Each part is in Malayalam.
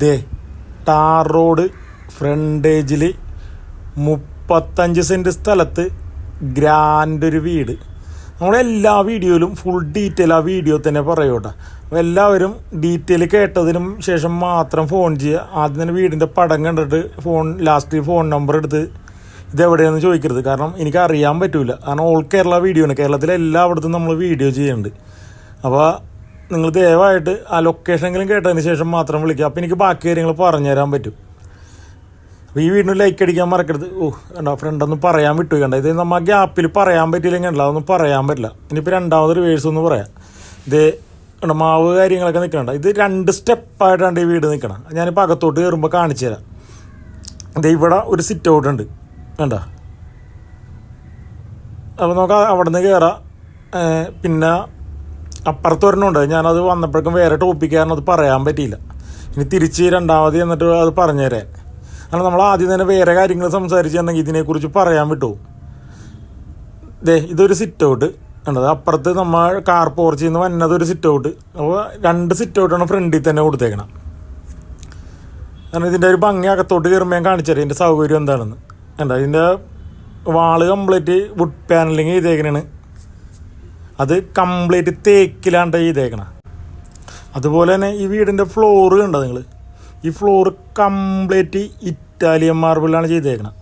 ദേ ടാർ റോഡ് ഫ്രണ്ടേജിൽ മുപ്പത്തഞ്ച് സെന്റ് സ്ഥലത്ത് ഗ്രാൻഡ് ഒരു വീട്. നമ്മളെല്ലാ വീഡിയോയിലും ഫുൾ ഡീറ്റെയിൽ ആ വീഡിയോ തന്നെ പറയൂട്ടോ. അപ്പോൾ എല്ലാവരും ഡീറ്റെയിൽ കേട്ടതിനും ശേഷം മാത്രം ഫോൺ ചെയ്യുക. ആദ്യം തന്നെ വീടിന്റെ പടം കണ്ടിട്ട് ഫോൺ ലാസ്റ്റ് ഫോൺ നമ്പർ എടുത്ത് ഇതെവിടെയാണെന്ന് ചോദിക്കരുത്. കാരണം എനിക്ക് അറിയാൻ പറ്റില്ല കാരണം ഓൾ കേരള വീഡിയോ ആണ്. കേരളത്തിലെ എല്ലായിടത്തും നമ്മൾ വീഡിയോ ചെയ്യുന്നുണ്ട്. അപ്പോൾ നിങ്ങൾ ദയവായിട്ട് ആ ലൊക്കേഷനെങ്കിലും കേട്ടതിന് ശേഷം മാത്രം വിളിക്കുക അപ്പോൾ എനിക്ക് ബാക്കി കാര്യങ്ങൾ പറഞ്ഞു തരാൻ പറ്റും. അപ്പോൾ ഈ വീടിന് ലൈക്ക് അടിക്കാൻ മറക്കരുത്. ഓ കണ്ടോ ഫ്രണ്ടൊന്നും പറയാൻ വിട്ടു. കണ്ട ഇത് നമ്മൾ ആ ഗ്യാപ്പിൽ പറയാൻ പറ്റിയില്ലെങ്കിൽ ഉണ്ടല്ലോ അതൊന്നും പറയാൻ പറ്റില്ല. ഇനിയിപ്പോൾ രണ്ടാമത് റിവേഴ്സ് ഒന്ന് പറയാം. ഇത് കണ്ടോ മാവ് കാര്യങ്ങളൊക്കെ നിൽക്കണ്ട ഇത് രണ്ട് സ്റ്റെപ്പായിട്ടാണ് ഈ വീട് നിൽക്കണം ഞാനിപ്പോൾ അകത്തോട്ട് കയറുമ്പോൾ കാണിച്ചു തരാം. ഇത് ഇവിടെ ഒരു സിറ്റ് ഔട്ട് ഉണ്ട്. വേണ്ട അപ്പോൾ നമുക്ക് അവിടെ നിന്ന് കയറാം പിന്നെ അപ്പുറത്ത് വരണമുണ്ട് ഞാനത് വന്നപ്പോഴേക്കും വേറെ ടോപ്പിക്ക് കാരണം അത് പറയാൻ പറ്റിയില്ല. ഇനി തിരിച്ച് രണ്ടാമത് എന്നിട്ട് അത് പറഞ്ഞു തരാൻ കാരണം നമ്മൾ ആദ്യം തന്നെ വേറെ കാര്യങ്ങൾ സംസാരിച്ചിട്ടുണ്ടെങ്കിൽ ഇതിനെക്കുറിച്ച് പറയാൻ വിട്ടു. ദേ ഇതൊരു സിറ്റ് ഔട്ട് ഉണ്ടത് അപ്പുറത്ത് നമ്മൾ കാർ പോർച്ചിൽ നിന്ന് വന്നതൊരു സിറ്റ് ഔട്ട് അപ്പോൾ രണ്ട് സിറ്റ് ഔട്ടാണ് ഫ്രണ്ടിൽ തന്നെ കൊടുത്തേക്കണം. കാരണം ഇതിന്റെ ഒരു ഭംഗി അകത്തോട്ട് കയറുമ്പോൾ ഞാൻ കാണിച്ചു തരാം. ഇതിന്റെ സൗകര്യം എന്താണെന്ന്. കണ്ടോ? ഇതിന്റെ വാൾ കംപ്ലീറ്റ് വുഡ് പാനലിങ് ചെയ്തേക്കണാണ്. അത് കംപ്ലീറ്റ് തേക്കിലാണ്ട് ചെയ്തേക്കണം. അതുപോലെ തന്നെ ഈ വീടിന്റെ ഫ്ലോറ് കണ്ടോ നിങ്ങൾ ഈ ഫ്ലോറ് കംപ്ലീറ്റ് ഇറ്റാലിയൻ മാർബിളാണ് ചെയ്തേക്കണം.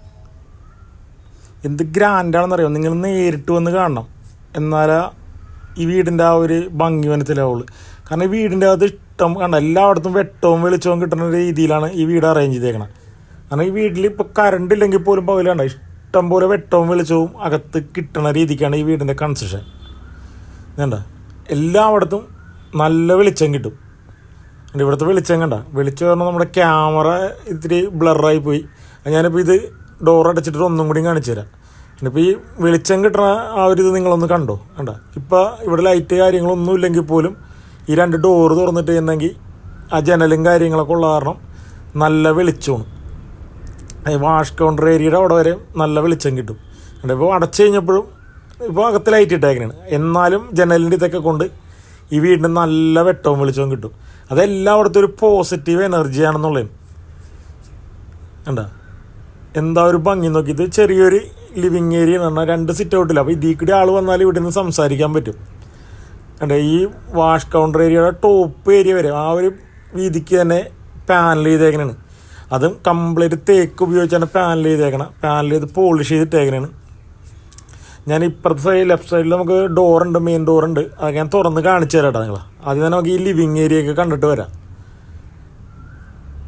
എന്ത് ഗ്രാൻഡാണെന്നറിയാം? നിങ്ങൾ നേരിട്ട് വന്ന് കാണണം. എന്നാലാ ഈ വീടിന്റെ ആ ഒരു ഭംഗി മനസ്സിലാവുള്ളൂ. കാരണം ഈ വീടിന്റെ അത് ഇഷ്ടം കണ്ട? എല്ലായിടത്തും വെട്ടവും വെളിച്ചവും കിട്ടുന്ന രീതിയിലാണ് ഈ വീട് അറേഞ്ച് ചെയ്തേക്കണം. കാരണം ഈ വീട്ടിൽ ഇപ്പോൾ കറണ്ട് ഇല്ലെങ്കിൽ പോലും പകലാണ്ട ഇഷ്ടം പോലെ വെട്ടവും വെളിച്ചവും അകത്ത് കിട്ടുന്ന രീതിക്കാണ് ഈ വീടിന്റെ കൺസ്ട്രക്ഷൻ വേണ്ട. എല്ലായിടത്തും നല്ല വെളിച്ചം കിട്ടും. ഇവിടുത്തെ വെളിച്ചം കണ്ട. വെളിച്ചം പറഞ്ഞാൽ നമ്മുടെ ക്യാമറ ഇത്തിരി ബ്ലറായി പോയി. ഞാനിപ്പോൾ ഇത് ഡോർ അടച്ചിട്ട് ഒന്നും കൂടി കാണിച്ചു തരാം. ഇപ്പോൾ ഈ വെളിച്ചം കിട്ടുന്ന ആ ഒരു ഇത് നിങ്ങളൊന്ന് കണ്ടോ? കണ്ട? ഇപ്പോൾ ഇവിടെ ലൈറ്റ് കാര്യങ്ങളൊന്നും ഇല്ലെങ്കിൽ പോലും ഈ രണ്ട് ഡോറ് തുറന്നിട്ട് ചെയ്യുന്നെങ്കിൽ ആ ജനലും കാര്യങ്ങളൊക്കെ ഉള്ള കാരണം നല്ല വെളിച്ചമാണ്. വാഷ് കൗണ്ടർ ഏരിയയുടെ അവിടെ വരെ നല്ല വെളിച്ചം കിട്ടും. എന്നിട്ട് ഇപ്പോൾ അടച്ചു കഴിഞ്ഞപ്പോഴും ലൈറ്റ് ഇട്ടേക്കണാണ് എന്നാലും ജനലിന്റെ ഇതൊക്കെ കൊണ്ട് ഈ വീടിന് നല്ല വെട്ടവും വെളിച്ചവും കിട്ടും. അതെല്ലായിടത്തും ഒരു പോസിറ്റീവ് എനർജിയാണെന്നുള്ളതാണ് കണ്ട? എന്താ ഒരു ഭംഗി നോക്കി. ഇത് ചെറിയൊരു ലിവിങ് ഏരിയ എന്ന് പറഞ്ഞാൽ രണ്ട് സിറ്റ് ഔട്ടില്ല അപ്പോൾ ഇതിൽ കൂടി ആൾ വന്നാൽ ഇവിടെ നിന്ന് സംസാരിക്കാൻ പറ്റും. കണ്ട? ഈ വാഷ് കൗണ്ടർ ഏരിയയുടെ ടോപ്പ് ഏരിയ വരെ ആ ഒരു വീതിക്ക് തന്നെ പാനൽ ചെയ്തേക്കണാണ്. അതും കംപ്ലീറ്റ് തേക്ക് ഉപയോഗിച്ചാണ് പാനൽ ചെയ്തേക്കണം. പാനൽ ചെയ്ത് പോളിഷ് ചെയ്തിട്ടേക്കണാണ്. ഞാൻ ഇപ്പുറത്തെ സൈഡ് ലെഫ്റ്റ് സൈഡിൽ നമുക്ക് ഡോറുണ്ട് മെയിൻ ഡോറുണ്ട് അത് ഞാൻ തുറന്ന് കാണിച്ചു തരാം കേട്ടോ നിങ്ങൾ ആദ്യം തന്നെ നമുക്ക് ഈ ലിവിങ് ഏരിയ ഒക്കെ കണ്ടിട്ട് വരാം.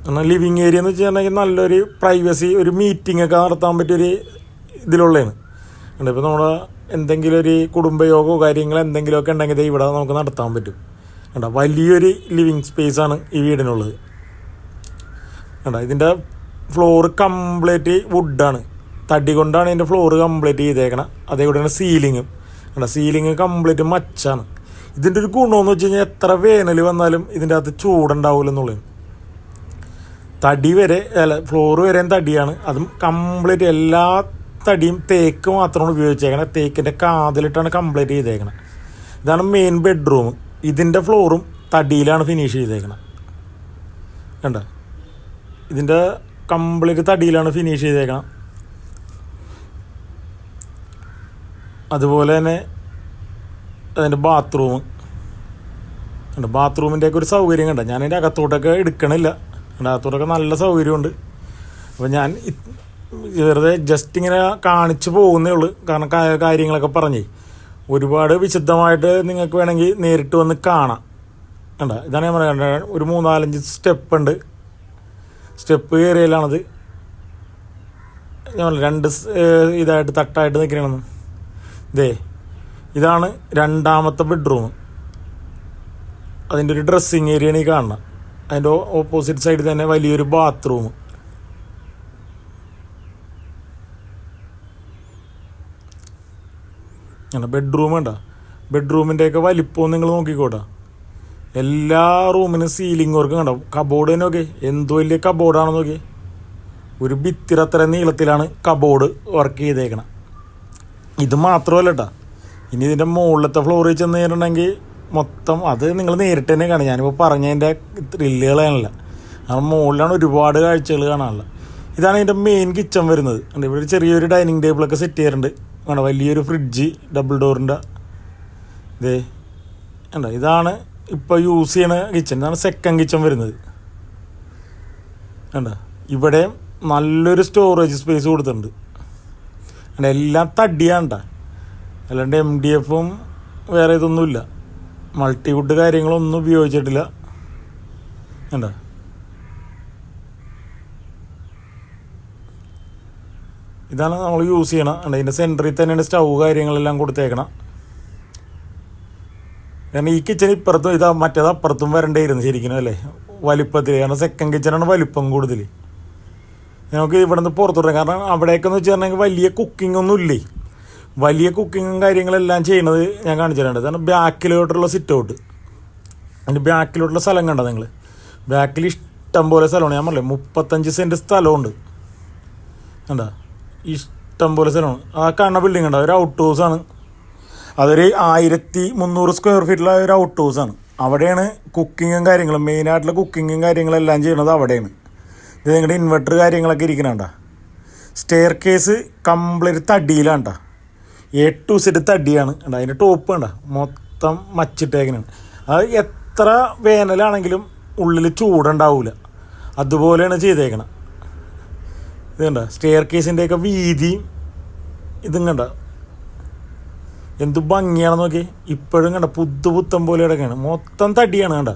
എന്നാൽ ലിവിങ് ഏരിയ എന്ന് വെച്ചിട്ടുണ്ടെങ്കിൽ നല്ലൊരു പ്രൈവസി ഒരു മീറ്റിംഗ് ഒക്കെ നടത്താൻ പറ്റിയൊരു ഇതിലുള്ളതാണ്. ഇപ്പോൾ നമ്മുടെ എന്തെങ്കിലും ഒരു കുടുംബയോഗമോ കാര്യങ്ങളോ എന്തെങ്കിലുമൊക്കെ ഉണ്ടെങ്കിൽ ഇവിടെ നമുക്ക് നടത്താൻ പറ്റും. കണ്ടോ? വലിയൊരു ലിവിങ് സ്പേസ് ആണ് ഈ വീടിനുള്ളത്. കണ്ടോ? ഇതിന്റെ ഫ്ലോർ കംപ്ലീറ്റ് വുഡാണ് തടി കൊണ്ടാണ് ഇതിന്റെ ഫ്ലോർ കംപ്ലീറ്റ് ചെയ്തേക്കണം. തന്നെ സീലിങ്ങും കണ്ടോ? സീലിങ് കംപ്ലീറ്റ് മച്ചാണ്. ഇതിന്റെ ഒരു ഗുണമെന്ന് വെച്ച് കഴിഞ്ഞാൽ എത്ര വേനൽ വന്നാലും ഇതിന്റെ അകത്ത് ചൂടുണ്ടാവില്ല എന്നുള്ളത് തടി വരെ അല്ല ഫ്ലോർ വരെയും തടിയാണ്. അതും കംപ്ലീറ്റ് എല്ലാ തടിയും തേക്ക് മാത്രമാണ് ഉപയോഗിച്ചേക്കണത് തേക്കിന്റെ കാതിലിട്ടാണ് കംപ്ലീറ്റ് ചെയ്തേക്കണത് ഇതാണ് മെയിൻ ബെഡ്റൂം ഇതിന്റെ ഫ്ലോറും തടിയിലാണ് ഫിനിഷ് ചെയ്തേക്കണത് കണ്ട? ഇതിന്റെ കംപ്ലീറ്റ് തടിയിലാണ് ഫിനിഷ് ചെയ്തേക്കണം. അതുപോലെ തന്നെ അതിന്റെ ബാത്റൂം ഉണ്ട് ബാത്റൂമിന്റെ ഒക്കെ ഒരു സൗകര്യം കണ്ട? ഞാൻ അതിന്റെ അകത്തോട്ടൊക്കെ എടുക്കണില്ല. അകത്തോട്ടൊക്കെ നല്ല സൗകര്യമുണ്ട്. അപ്പോൾ ഞാൻ വെറുതെ ജസ്റ്റ് ഇങ്ങനെ കാണിച്ചു പോകുന്നേ ഉള്ളൂ. കാരണം കാര്യങ്ങളൊക്കെ പറഞ്ഞേ. ഒരുപാട് വിശദമായിട്ട് നിങ്ങൾക്ക് വേണമെങ്കിൽ നേരിട്ട് വന്ന് കാണാം. കണ്ട? ഇതാണ് ഞാൻ പറയുന്നത് ഒരു മൂന്നാലഞ്ച് സ്റ്റെപ്പ് ഉണ്ട്. സ്റ്റെപ്പ് കയറിയാലാണത് ഞാൻ രണ്ട് ഇതായിട്ട് തട്ടായിട്ട് നിൽക്കണമെന്ന് ഇതേ ഇതാണ് രണ്ടാമത്തെ ബെഡ്റൂം അതിന്റെ ഒരു ഡ്രസ്സിങ് ഏരിയയാണ് ഈ കാണുന്നത്. അതിന്റെ ഓപ്പോസിറ്റ് സൈഡിൽ തന്നെ വലിയൊരു ബാത്റൂം അങ്ങനെ ബെഡ്റൂം വേണ്ട. ബെഡ്റൂമിന്റെയൊക്കെ വലിപ്പം നിങ്ങൾ നോക്കിക്കോട്ടെ. എല്ലാ റൂമിനും സീലിംഗ് വർക്കും കണ്ടോ? കബോർഡ് തന്നെ നോക്കി എന്ത് വലിയ കബോർഡാണെന്ന് നോക്കി ഒരു ഭിത്തിരത്ര നീളത്തിലാണ് കബോർഡ് വർക്ക് ചെയ്തേക്കണം. ഇത് മാത്രമല്ല കേട്ടോ ഇനി ഇതിന്റെ മുകളിലത്തെ ഫ്ലോറിൽ ചെന്ന് കഴിഞ്ഞിട്ടുണ്ടെങ്കിൽ മൊത്തം അത് നിങ്ങൾ നേരിട്ട് തന്നെ കാണും ഞാനിപ്പോൾ പറഞ്ഞതിന്റെ ത്രില്ലുകളാണല്ല കാരണം മുകളിലാണ് ഒരുപാട് കാഴ്ചകൾ കാണാനുള്ളത്. ഇതാണ് ഇതിന്റെ മെയിൻ കിച്ചൺ വരുന്നത്. ഉണ്ട് ഇവിടെ ചെറിയൊരു ഡൈനിങ് ടേബിളൊക്കെ സെറ്റ് ചെയ്യാറുണ്ട്. വേണ്ട വലിയൊരു ഫ്രിഡ്ജ് ഡബിൾ ഡോറിന്റെ ഇതേ ഉണ്ട് ഇതാണ് ഇപ്പോൾ യൂസ് ചെയ്യണ കിച്ചൺ ഇതാണ് സെക്കൻഡ് കിച്ചൺ വരുന്നത്. ഉണ്ട് ഇവിടെ നല്ലൊരു സ്റ്റോറേജ് സ്പേസ് കൊടുത്തിട്ടുണ്ട്. കണ്ട എല്ലാം തടിയാണ്ട. അല്ലാണ്ട് എം ഡി എഫും വേറെ ഇതൊന്നുമില്ല. മൾട്ടിവുഡ് കാര്യങ്ങളൊന്നും ഉപയോഗിച്ചിട്ടില്ല. എന്താ ഇതാണ് നമ്മൾ യൂസ് ചെയ്യണം. ഇതിന്റെ സെന്ററിൽ തന്നെയാണ് സ്റ്റൗ കാര്യങ്ങളെല്ലാം കൊടുത്തേക്കണം. കാരണം ഈ കിച്ചൺ ഇപ്പുറത്തും ഇതാ മറ്റേത് അപ്പുറത്തും വരണ്ടായിരുന്നു ശരിക്കും അല്ലേ? വലിപ്പത്തിൽ കാരണം സെക്കൻഡ് കിച്ചണാണ് വലിപ്പം കൂടുതൽ നമുക്ക് ഇവിടെ നിന്ന് പുറത്തുവിടാം കാരണം അവിടേക്കെന്ന് വെച്ചിട്ടുണ്ടെങ്കിൽ വലിയ കുക്കിംഗ് ഒന്നും ഇല്ലേ? വലിയ കുക്കിങ്ങും കാര്യങ്ങളെല്ലാം ചെയ്യണത് ഞാൻ കാണിച്ചിട്ടുണ്ട് കാരണം ബാക്കിലോട്ടുള്ള സിറ്റ് ഔട്ട് അതിന്റെ ബാക്കിലോട്ടുള്ള സ്ഥലം കണ്ടത് നിങ്ങൾ? ബാക്കിൽ ഇഷ്ടം പോലെ സ്ഥലമാണ്. ഞാൻ പറഞ്ഞില്ലേ മുപ്പത്തഞ്ച് സെന്റ് സ്ഥലമുണ്ട്. കണ്ടോ? ഇഷ്ടം പോലെ സ്ഥലമാണ്. ആ കാണുന്ന ബിൽഡിംഗ് ഉണ്ട് ഒരു ഔട്ട് ഹൗസാണ് അതൊരു ആയിരത്തി മുന്നൂറ് സ്ക്വയർ ഫീറ്റിലുള്ള ഒരു ഔട്ട് ഹൗസാണ് അവിടെയാണ് കുക്കിങ്ങും കാര്യങ്ങളും മെയിനായിട്ടുള്ള കുക്കിങ്ങും കാര്യങ്ങളെല്ലാം ചെയ്യണത് അവിടെയാണ്. ഇത് നിങ്ങളുടെ ഇൻവെർട്ടർ കാര്യങ്ങളൊക്കെ ഇരിക്കണണ്ട? സ്റ്റെയർ കേസ് കംപ്ലീറ്റ് തടിയിലാണ് കേട്ടോ എ ടു സെറ്റ് തടിയാണ്. കണ്ടോ? അതിന്റെ ടോപ്പ് വേണ്ട മൊത്തം മച്ചിട്ടേക്കനാണ് അത് എത്ര വേനലാണെങ്കിലും ഉള്ളിൽ ചൂടുണ്ടാവില്ല അതുപോലെയാണ് ചെയ്തേക്കണം ഇത് കണ്ട? സ്റ്റെയർ കേസിന്റെയൊക്കെ വീതി ഇതും കണ്ട? എന്ത് ഭംഗിയാണെന്ന് നോക്കി ഇപ്പോഴും കണ്ട? പുതു പുത്തം പോലെ കിടക്കുകയാണ് മൊത്തം തടിയാണ് കണ്ട?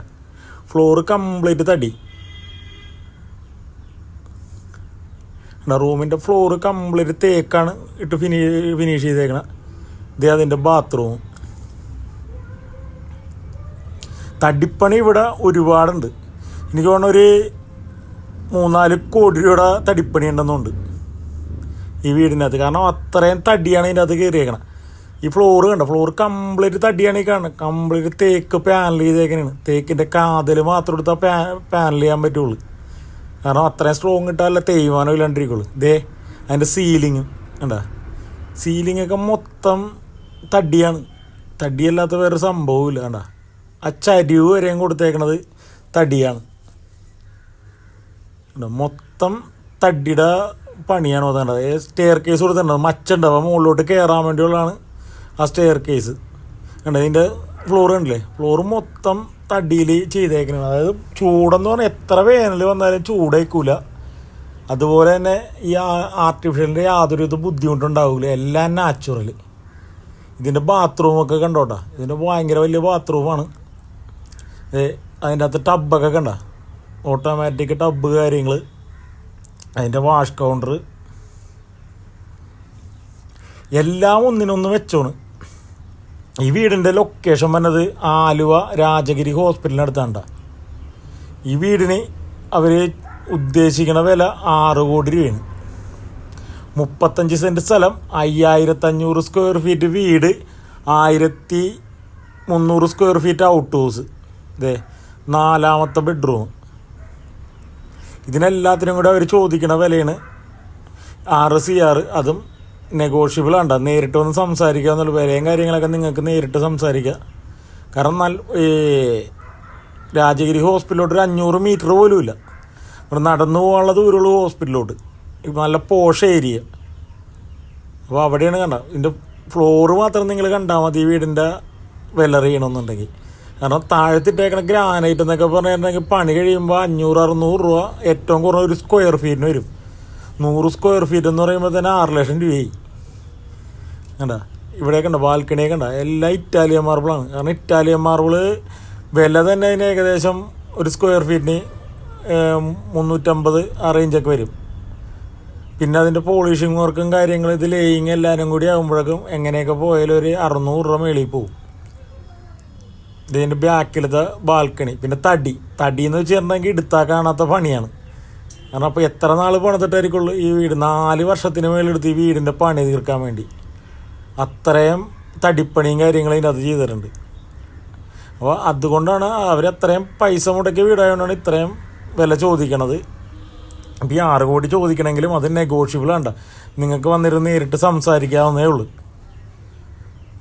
ഫ്ലോറ് കംപ്ലീറ്റ് തടി. കണ്ട റൂമിന്റെ ഫ്ലോറ് കംപ്ലീറ്റ് തേക്കാണ് ഇട്ട് ഫിനി ഫിനിഷ് ചെയ്തേക്കണ. ഇതേ അതിന്റെ ബാത്റൂം തടിപ്പണി ഇവിടെ ഒരുപാടുണ്ട്. എനിക്ക് തോന്നുന്നു ഒരു മൂന്നാൽ കോടി രൂപയുടെ തടിപ്പണി ഉണ്ടെന്നുണ്ട് ഈ വീടിനകത്ത്. കാരണം അത്രയും തടിയാണ് ഇതിന്റെ അകത്ത് കയറിയേക്കണം. ഈ ഫ്ലോറ് കണ്ട? ഫ്ലോർ കംപ്ലീറ്റ് തടിയാണ് ഈ കാണുന്നത് കംപ്ലീറ്റ് തേക്ക് പാനൽ ചെയ്തേക്കണാണ്. തേക്കിന്റെ കാതൽ മാത്രം എടുത്താൽ പാനൽ ചെയ്യാൻ പറ്റുള്ളൂ. കാരണം അത്രയും സ്ട്രോങ് ഇട്ടാലല്ല തേയ്മാനം ഇല്ലാണ്ടിരിക്കുള്ളൂ. ഇതേ അതിന്റെ സീലിങ് കണ്ട? സീലിംഗ് ഒക്കെ മൊത്തം തടിയാണ്. തടിയല്ലാത്ത വേറെ സംഭവമില്ല കണ്ട? ആ ചരിവ് വരെയും കൊടുത്തേക്കണത് തടിയാണ്? മൊത്തം തടിയുടെ പണിയാണ് അതുകൊണ്ട് സ്റ്റെയർ കേസ് കൊടുത്തിട്ടുണ്ട്. മച്ചുണ്ടാവും മുകളിലോട്ട് കയറാൻ വേണ്ടിയുള്ളതാണ് ആ സ്റ്റെയർ കേസ് കണ്ടോ ഇതിന്റെ ഫ്ലോർ ഉണ്ടല്ലേ ഫ്ലോർ മൊത്തം തടിയിൽ ചെയ്തേക്കുന്നത് അതായത് ചൂടെന്ന് പറഞ്ഞാൽ എത്ര വേനൽ വന്നാലും ചൂടേക്കൂല. അതുപോലെ തന്നെ ഈ ആർട്ടിഫിഷ്യലിന്റെ യാതൊരു ഇത് ബുദ്ധിമുട്ടുണ്ടാവില്ല എല്ലാം നാച്ചുറൽ ഇതിന്റെ ബാത്റൂമൊക്കെ കണ്ടോട്ടാ? ഇതിന്റെ ഭയങ്കര വലിയ ബാത്റൂമാണ് അതിന്റെ അകത്ത് ടബൊക്കെ കണ്ട? ഓട്ടോമാറ്റിക് ടബ് കാര്യങ്ങൾ അതിന്റെ വാഷ് കൗണ്ടർ എല്ലാം ഒന്നിനൊന്ന് വെച്ചോണ്. ഈ വീടിന്റെ ലൊക്കേഷൻ വന്നത് ആലുവ രാജഗിരി ഹോസ്പിറ്റലിനടുത്താണ്ട ഈ വീടിന് അവർ ഉദ്ദേശിക്കുന്ന വില ആറ് കോടി രൂപയാണ്. മുപ്പത്തഞ്ച് സെന്റ് സ്ഥലം അയ്യായിരത്തഞ്ഞൂറ് സ്ക്വയർ ഫീറ്റ് വീട് ആയിരത്തി മുന്നൂറ് സ്ക്വയർ ഫീറ്റ് ഔട്ട് ഹൗസ് ഇതേ നാലാമത്തെ ബെഡ്റൂം ഇതിനെല്ലാത്തിനും കൂടെ അവർ ചോദിക്കുന്ന വിലയാണ് ആറ് സി ആറ് അതും നെഗോഷ്യബിൾ ആണ് നേരിട്ട് വന്ന് സംസാരിക്കുക എന്നുള്ള വിലയും കാര്യങ്ങളൊക്കെ നിങ്ങൾക്ക് നേരിട്ട് സംസാരിക്കുക കാരണം നല്ല ഈ രാജഗിരി ഹോസ്പിറ്റലിലോട്ട് ഒരു അഞ്ഞൂറ് മീറ്റർ പോലും ഇല്ല. ഇവിടെ നടന്നു പോകാനുള്ള ദൂരമുള്ള ഹോസ്പിറ്റലിലോട്ട് ഇപ്പം നല്ല പോഷ ഏരിയ അപ്പോൾ അവിടെയാണ് കണ്ട ഇതിന്റെ ഫ്ലോറ് മാത്രം നിങ്ങൾ കണ്ടാൽ മതി വീടിന്റെ വില അറിയണമെന്നുണ്ടെങ്കിൽ കാരണം താഴത്തിട്ടേക്കണ ഗ്രാനൈറ്റ് എന്നൊക്കെ പറഞ്ഞിട്ടുണ്ടെങ്കിൽ പണി കഴിയുമ്പോൾ അഞ്ഞൂറ് അറുന്നൂറ് രൂപ ഏറ്റവും കുറഞ്ഞ ഒരു സ്ക്വയർ ഫീറ്റിന് വരും. നൂറ് സ്ക്വയർ ഫീറ്റ് എന്ന് പറയുമ്പോൾ തന്നെ ആറ് ലക്ഷം രൂപയായി. കണ്ട? ഇവിടെയൊക്കെ ഉണ്ട് ബാൽക്കണിയൊക്കെ ഉണ്ട് എല്ലാം ഇറ്റാലിയൻ മാർബിളാണ് കാരണം ഇറ്റാലിയൻ മാർബിൾ വില തന്നെ അതിന് ഏകദേശം ഒരു സ്ക്വയർ ഫീറ്റിന് മുന്നൂറ്റമ്പത് ആ റേഞ്ചൊക്കെ വരും. പിന്നെ അതിന്റെ പോളിഷിംഗ് വർക്കും കാര്യങ്ങളും ഇത് ലേയിങ് എല്ലാവരും കൂടി ആകുമ്പോഴേക്കും എങ്ങനെയൊക്കെ പോയാലും ഒരു അറുന്നൂറ് രൂപ മേളിൽ പോവും. ഇതിന്റെ ബാക്കിലത്തെ ബാൽക്കണി പിന്നെ തടി. തടി എന്ന് വെച്ചിട്ടുണ്ടെങ്കിൽ എടുത്താൽ കാണാത്ത പണിയാണ്. കാരണം അപ്പോൾ എത്ര നാൾ പണിതിട്ടായിരിക്കുള്ളൂ ഈ വീട്? നാല് വർഷത്തിന് മേലെടുത്ത് ഈ വീടിന്റെ പണി തീർക്കാൻ വേണ്ടി. അത്രയും തടിപ്പണിയും കാര്യങ്ങളും ഇതിനകത്ത് ചെയ്തിട്ടുണ്ട്. അപ്പോൾ അതുകൊണ്ടാണ് അവരത്രയും പൈസ മുടക്കിയ വീടായതുകൊണ്ടാണ് ഇത്രയും വില ചോദിക്കണത്. അപ്പോൾ ഈ ആറ് കോടി ചോദിക്കണമെങ്കിലും അത് നെഗോഷ്യബിൾ ആണ്ട. നിങ്ങൾക്ക് വന്നിരുന്ന് നേരിട്ട് സംസാരിക്കാവുന്നേ ഉള്ളൂ.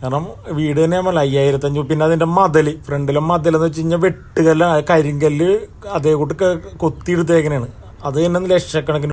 കാരണം വീട് തന്നെ നമ്മൾ അയ്യായിരത്തഞ്ഞു പിന്നെ അതിന്റെ മതിൽ ഫ്രണ്ടിലെ മതിലെന്ന് വെച്ച് കഴിഞ്ഞാൽ വെട്ടുകല്ല കരിങ്കല്ല് അതേ കൂട്ട് കൊത്തിയെടുത്തേക്കണേണ്. അത് തന്നെ ലക്ഷക്കണക്കിന്